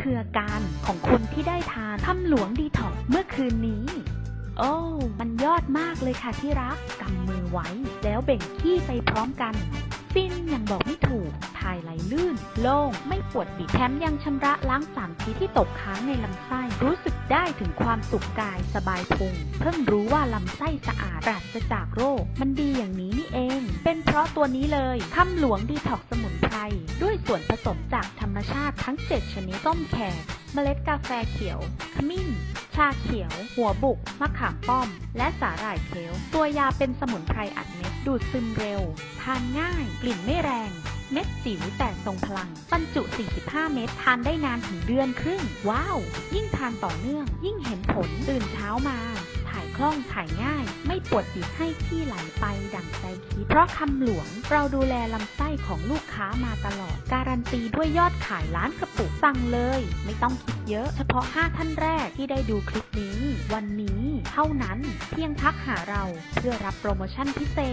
คืออาการของคนที่ได้ทานถ้ำหลวงดีท็อกเมื่อคืนนี้ โอ้มันยอดมากเลยค่ะที่รักกำมือไว้ แล้วเบ่งขี้ไปพร้อมกัน บอกไม่ถูกถ่ายไหลลื่น โล่ง ไม่ปวดบิดแถมยังชำระล้างสารพิษที่ตกค้างในลำไส้ รู้สึกได้ถึงความสุขกายสบายพุง เพิ่งรู้ว่าลำไส้สะอาดปราศจากโรค มันดีอย่างนี้นี่เอง เป็นเพราะตัวนี้เลยถ้ำหลวงดีท็อกซ์สมุนไพร ด้วยส่วนผสมจากธรรมชาติทั้ง 7 ชนิดต้มแขก เมล็ดกาแฟเขียว ขมิ้น ชาเขียว หัวบุก มะขามป้อม และสาหร่ายเคียวตัวยาเป็นสมุนไพรอัดเม็ด ดูดซึมเร็ว ทานง่าย กลิ่นไม่แรง เม็ดจิ๋วแต่ทรงพลัง บรรจุ 45 เม็ด ทานได้นานถึงเดือนครึ่ง ว้าว ยิ่งทานต่อเนื่อง ยิ่งเห็นผล ตื่นเช้ามา คล่องถ่ายง่าย ไม่ปวดบิดให้ที่ไหลไปดั่งใจคิด เพราะคำหลวงเราดูแลลำไส้ของลูกค้ามาตลอด การันตีด้วยยอดขายล้านกระปุกสั่งเลย ไม่ต้องคิดเยอะเฉพาะ 5 ท่านแรกที่ได้ดูคลิปนี้ วันนี้เท่านั้นเพียงทักหาเราเพื่อรับโปรโมชั่นพิเศษ